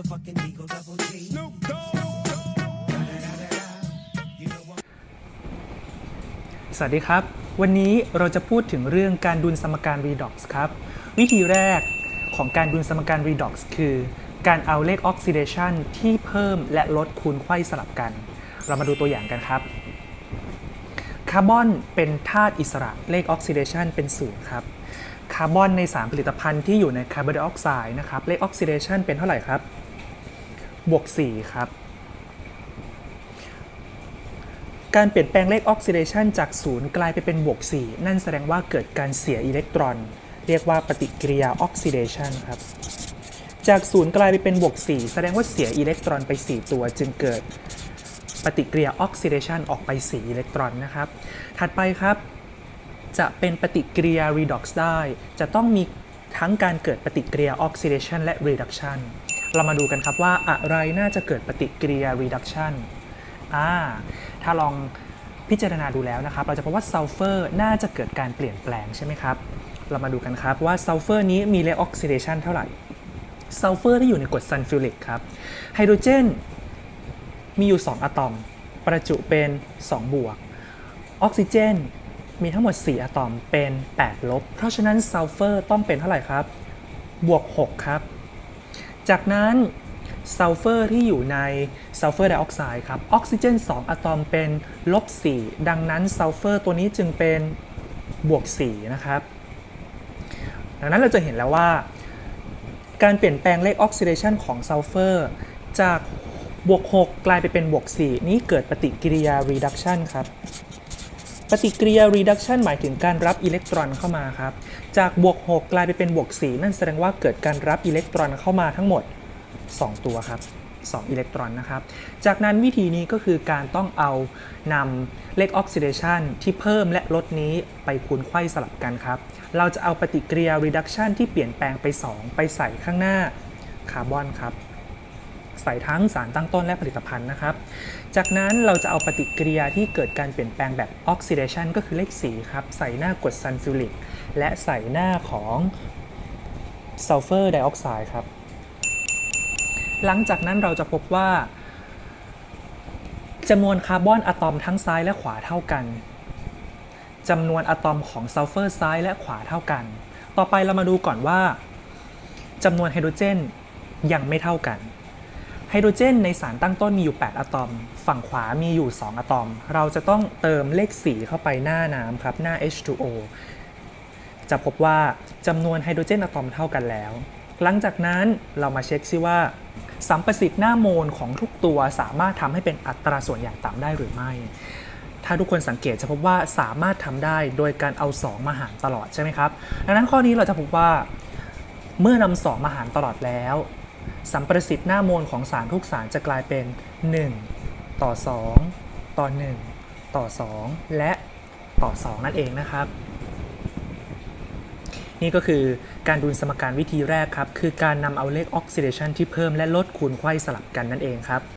motherfucking Eagle Double G. Snoop Dogg. สวัสดีครับ วันนี้เราจะพูดถึงเรื่องการดุลสมการ redox ครับ วิธีแรกของการดุลสมการ redox คือการเอาเลข oxidation ที่เพิ่มและลดคูณไขว้สลับกัน เรามาดูตัวอย่างกันครับคาร์บอนเป็นธาตุอิสระเลข oxidation เป็นศูนย์ครับคาร์บอนในสารผลิตภัณฑ์ที่อยู่ในคาร์บอนไดออกไซด์นะครับเลข oxidation เป็นเท่าไหร่ครับ บวก 4 ครับ การเปลี่ยนแปลงเลขออกซิเดชันจากศูนย์กลายไปเป็นบวก 4 นั่นแสดงว่าเกิดการเสียอิเล็กตรอน เรียกว่าปฏิกิริยาออกซิเดชันครับ จากศูนย์กลายไปเป็นบวก 4 แสดงว่าเสียอิเล็กตรอนไป 4 ตัวจึงเกิดปฏิกิริยาออกซิเดชันออกไป4อิเล็กตรอนนะครับ ถัดไปครับ จะเป็นปฏิกิริยา redox ได้ จะต้องมีทั้งการเกิดปฏิกิริยา oxidation และ reduction เรามาดูกันครับว่าอะไรน่าจะเกิดปฏิกิริยา reduction อ่าถ้าลองพิจารณาดูแล้วนะครับ เราจะพบว่าซัลเฟอร์น่าจะเกิดการเปลี่ยนแปลงใช่ไหมครับ เรามาดูกันครับว่าซัลเฟอร์นี้มีเลออกซิเดชันเท่าไหร่ซัลเฟอร์ที่อยู่ในกรดซัลฟิลิกครับ ไฮโดรเจนมีอยู่ 2 อะตอม ประจุเป็น 2 บวก ออกซิเจนมีทั้งหมด 4 อะตอมเป็น 8 ลบ เพราะฉะนั้นซัลเฟอร์ต้องเป็นเท่าไหร่ครับ บวก 6 ครับ จากนั้นซัลเฟอร์ที่อยู่ในซัลเฟอร์ไดออกไซด์ครับออกซิเจน 2อะตอมเป็นลบ 4 ดังนั้นซัลเฟอร์ตัวนี้จึงเป็นบวก 4 นะครับ ดังนั้นเราจะเห็นแล้วว่า การเปลี่ยนแปลงเลขออกซิเดชันของซัลเฟอร์จากบวก 6 กลายไปเป็นบวก 4 นี้เกิดปฏิกิริยา reduction ครับ ปฏิกิริยา reduction หมายถึงการรับอิเล็กตรอนเข้ามาครับ จากบวก 6 กลายไปเป็นบวก 4 นั่นแสดงว่าเกิดการรับอิเล็กตรอนเข้ามาทั้งหมด 2 ตัวครับ 2 อิเล็กตรอนนะครับ จากนั้นวิธีนี้ก็คือการต้องเอานำเลขออกซิเดชันที่เพิ่มและลดนี้ไปคูณไขว้สลับกันครับ เราจะเอาปฏิกิริยา reduction ที่เปลี่ยนแปลงไป 2 ไปใส่ข้างหน้าคาร์บอนครับ ใส่ทั้งสารตั้งต้นและผลิตภัณฑ์นะครับ จากนั้นเราจะเอาปฏิกิริยาที่เกิดการเปลี่ยนแปลงแบบออกซิเดชันก็คือเลขสีครับ ใส่หน้ากรดซัลฟิลิกและใส่หน้าของซัลเฟอร์ไดออกไซด์ครับ หลังจากนั้นเราจะพบว่าจำนวนคาร์บอนอะตอมทั้งซ้ายและขวาเท่ากันจำนวนอะตอมของซัลเฟอร์ซ้ายและขวาเท่ากัน ต่อไปเรามาดูก่อนว่าจำนวนไฮโดรเจนยังไม่เท่ากัน ไฮโดรเจนในสารตั้งต้นมีอยู่ 8 อะตอม ฝั่งขวามีอยู่ 2 อะตอม เราจะต้องเติมเลข 4 เข้าไปหน้าน้ำครับ หน้า H2O จะพบว่าจำนวนไฮโดรเจนอะตอมเท่ากันแล้ว หลังจากนั้นเรามาเช็คซิว่าสัมประสิทธิ์หน้าโมลของทุกตัวสามารถทำให้เป็นอัตราส่วนอย่างต่ำได้หรือไม่ ถ้าทุกคนสังเกตจะพบว่าสามารถทำได้โดยการเอา 2 มาหารตลอดใช่ไหมครับ ดังนั้นข้อนี้เราจะพบว่าเมื่อนำสองมาหารตลอดแล้ว สัมประสิทธิ์หน้าโมลของสารทุกสารจะกลายเป็น 1 ต่อ 2 ต่อ 1 ต่อ 2 และต่อ 2 นั่นเองนะครับ นี่ก็คือการดูสมการวิธีแรกครับ คือการนำเอาเลขออกซิเดชันที่เพิ่มและลดคูณไขว้สลับกันนั่นเองครับ